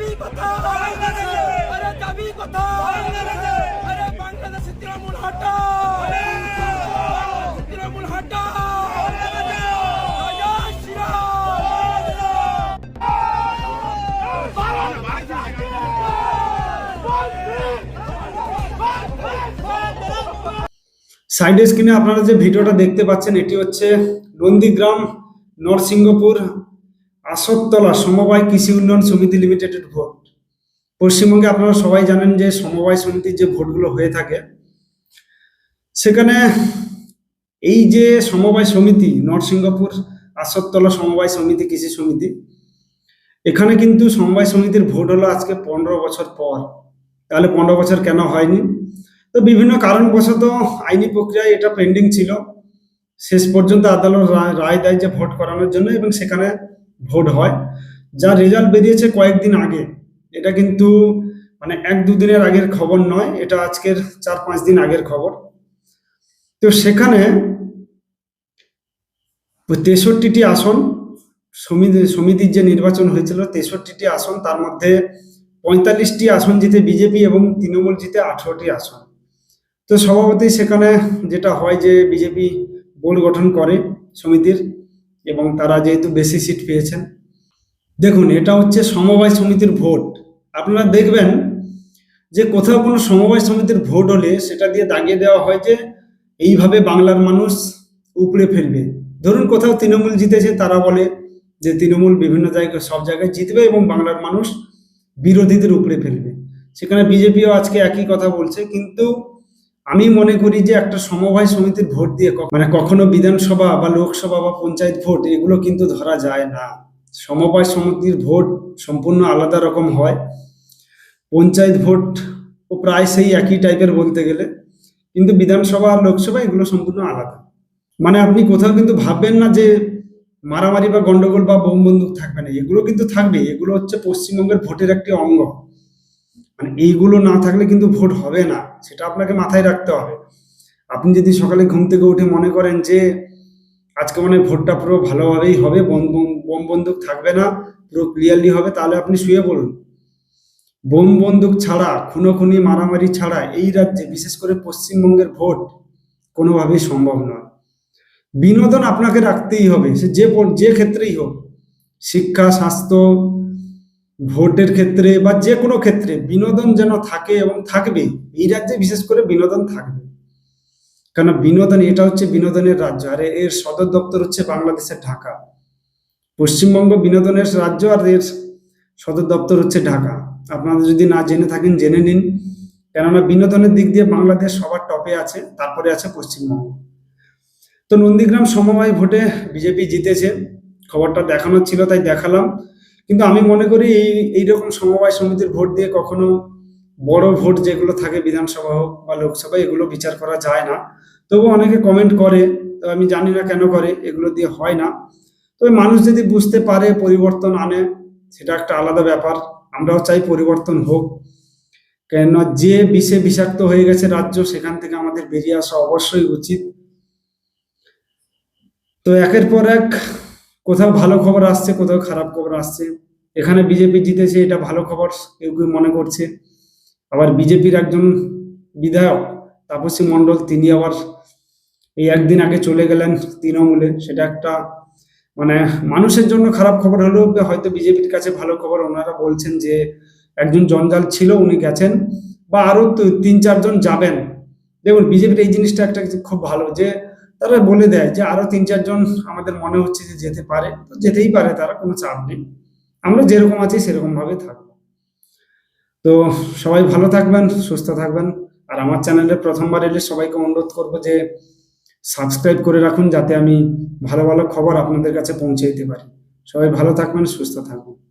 যাবি কোথায় আরে কোথায় আরে তৃণমূল তৃণমূল সাইড স্ক্রিনে আপনারা যে ভিডিওটা দেখতে পাচ্ছেন, এটি হচ্ছে নন্দীগ্রাম, নরসিংহপুর আসরতলা সমবায় কৃষি উন্নয়ন সমিতি লিমিটেডের ভোট। পশ্চিমবঙ্গে আপনারা সবাই জানেন যে সমবায় সমিতির যে ভোটগুলো হয়ে থাকে, সেখানে এই যে সমবায় সমিতি, নরসিংহপুর আসরতলা সমবায় সমিতি, কৃষি সমিতি, এখানে কিন্তু সমবায় সমিতির ভোট হলো আজকে পনেরো বছর পর। তাহলে পনেরো বছর কেন হয়নি? তো বিভিন্ন কারণবশত আইনি প্রক্রিয়ায় এটা পেন্ডিং ছিল। শেষ পর্যন্ত আদালত রায়- দেয় যে ভোট করানোর জন্য এবং সেখানে ভোট হয়। যা রেজাল্ট বেরিয়েছে কয়েকদিন আগে। এটা কিন্তু মানে এক দুদিনের আগের খবর নয়, এটা আজকের চার পাঁচ দিন আগের খবর। তো সেখানে তেষট্টিটি আসন, সমিতি, সমিতির যে নির্বাচন হয়েছিল, তেষট্টিটি আসন, তার মধ্যে পঁয়তাল্লিশটি আসন জিতে বিজেপি এবং তৃণমূল জিতে আঠারোটি আসন। তো সভাপতি সেখানে যেটা হয় যে বিজেপি বোর্ড গঠন করে সমিতির এবং তারা যেহেতু বেশি সিট পেয়েছেন। দেখুন, এটা হচ্ছে সমবায় সমিতির ভোট। আপনারা দেখবেন যে কোথাও কোনো সমবায় সমিতির ভোট হলে সেটা দিয়ে দাগিয়ে দেওয়া হয় যে এইভাবে বাংলার মানুষ উপড়ে ফেলবে। ধরুন, কোথাও তৃণমূল জিতেছে, তারা বলে যে তৃণমূল বিভিন্ন জায়গায়, সব জায়গায় জিতবে এবং বাংলার মানুষ বিরোধীদের উপরে ফেলবে। সেখানে বিজেপিও আজকে একই কথা বলছে, কিন্তু আমি মনে করি যে একটা সমবায় সমিতির ভোট দিয়ে মানে কখনো বিধানসভা বা লোকসভা বা পঞ্চায়েত ভোট, এগুলো কিন্তু ধরা যায় না। সমবায় সমিতির ভোট সম্পূর্ণ আলাদা রকম হয়। পঞ্চায়েত ভোট ও প্রায় সেই একই টাইপের বলতে গেলে। কিন্তু বিধানসভা আর লোকসভা এগুলো সম্পূর্ণ আলাদা। মানে আপনি কোথাও কিন্তু ভাববেন না যে মারামারি বা গন্ডগোল বা বোম বন্দুক থাকবে না। এগুলো কিন্তু থাকবে এগুলো হচ্ছে পশ্চিমবঙ্গের ভোটের একটি অঙ্গ। মানে এইগুলো না থাকলে কিন্তু ভোট হবে না, সেটা আপনাকে মাথায় রাখতে হবে। আপনি যদি সকালে ঘুম থেকে উঠে মনে করেন যে, আজকে মানে ভোটটা পুরো ভালোভাবেই হবে বোম বন্দুক থাকবে না, পুরো ক্লিয়ারলি হবে, তাহলে আপনি শুয়ে পড়ুন। বোম বন্দুক ছাড়া, খুনোখুনি, মারামারি ছাড়া এই রাজ্যে, বিশেষ করে পশ্চিমবঙ্গের ভোট কোনোভাবেই সম্ভব নয়। বিনোদন আপনাকে রাখতেই হবে, সে যে যে ক্ষেত্রেই হোক। শিক্ষা, স্বাস্থ্য ভোটের ক্ষেত্রে বা যে কোনো ক্ষেত্রে বিনোদন যেন থাকে এবং থাকবে, এই রাজ্যে বিশেষ করে বিনোদন থাকবে। কারণ বিনোদন, এটা হচ্ছে বিনোদনের রাজ্য। আর এর সদর দপ্তর হচ্ছে বাংলাদেশের ঢাকা। পশ্চিমবঙ্গ বিনোদনের রাজ্য আর এর সদর দপ্তর হচ্ছে ঢাকা। আপনারা যদি না জেনে থাকেন, জেনে নিন। কেননা বিনোদনের দিক দিয়ে বাংলাদেশ সবার টপে আছে, তারপরে আছে পশ্চিমবঙ্গ। তো নন্দীগ্রাম সমবায় ভোটে বিজেপি জিতেছে। খবরটা দেখানোর ছিল, তাই দেখালাম। কিন্তু আমি মনে করি এই, এইরকম সমবায় সমিতির ভোট দিয়ে কখনো বড় ভোট যেগুলো থাকে বিধানসভা হোক বা লোকসভা, এগুলো বিচার করা যায় না। তবু অনেকে কমেন্ট করে, তো আমি জানি না কেন করে, এগুলো দিয়ে হয় না। তবে মানুষ যদি বুঝতে পারে পরিবর্তন আনে, সেটা একটা আলাদা ব্যাপার। আমরাও চাই পরিবর্তন হোক। কেননা যে বিষে বিষাক্ত হয়ে গেছে রাজ্য, সেখান থেকে আমাদের বেরিয়ে আসা অবশ্যই উচিত। তো একের পর এক কোথাও ভালো খবর আসছে, কোথাও খারাপ খবর আসছে। এখানে বিজেপি জিতেছে, এটা ভালো খবর, কেউ কেউ মনে করছে। আবার বিজেপির একজন বিধায়ক, তাপসী মণ্ডল, তিনি আবার এই একদিন আগে চলে গেলেন তৃণমূলে। সেটা একটা মানে মানুষের জন্য খারাপ খবর হলেও হয়তো বিজেপির কাছে ভালো খবর। ওনারা বলছেন যে একজন জঞ্জাল ছিল, উনি গেছেন বা আরও তো- তিন চারজন যাবেন। দেখুন, বিজেপির এই জিনিসটা একটা খুব ভালো যে তারা বলে দেয় যে আরও তিন চারজন আমাদের মনে হচ্ছে যে যেতে পারে। তো যেতেই পারে, তারা কোনো চাপ নেই। আমরা যেরকম আছি সেরকম ভাবে থাকব। তো সবাই ভালো থাকবেন, সুস্থ থাকবেন। আর আমার চ্যানেলে প্রথমবার এলে সবাইকে অনুরোধ করব যে সাবস্ক্রাইব করে রাখুন, যাতে আমি ভালো ভালো খবর আপনাদের কাছে পৌঁছে দিতে পারি। সবাই ভালো থাকবেন, সুস্থ থাকবেন।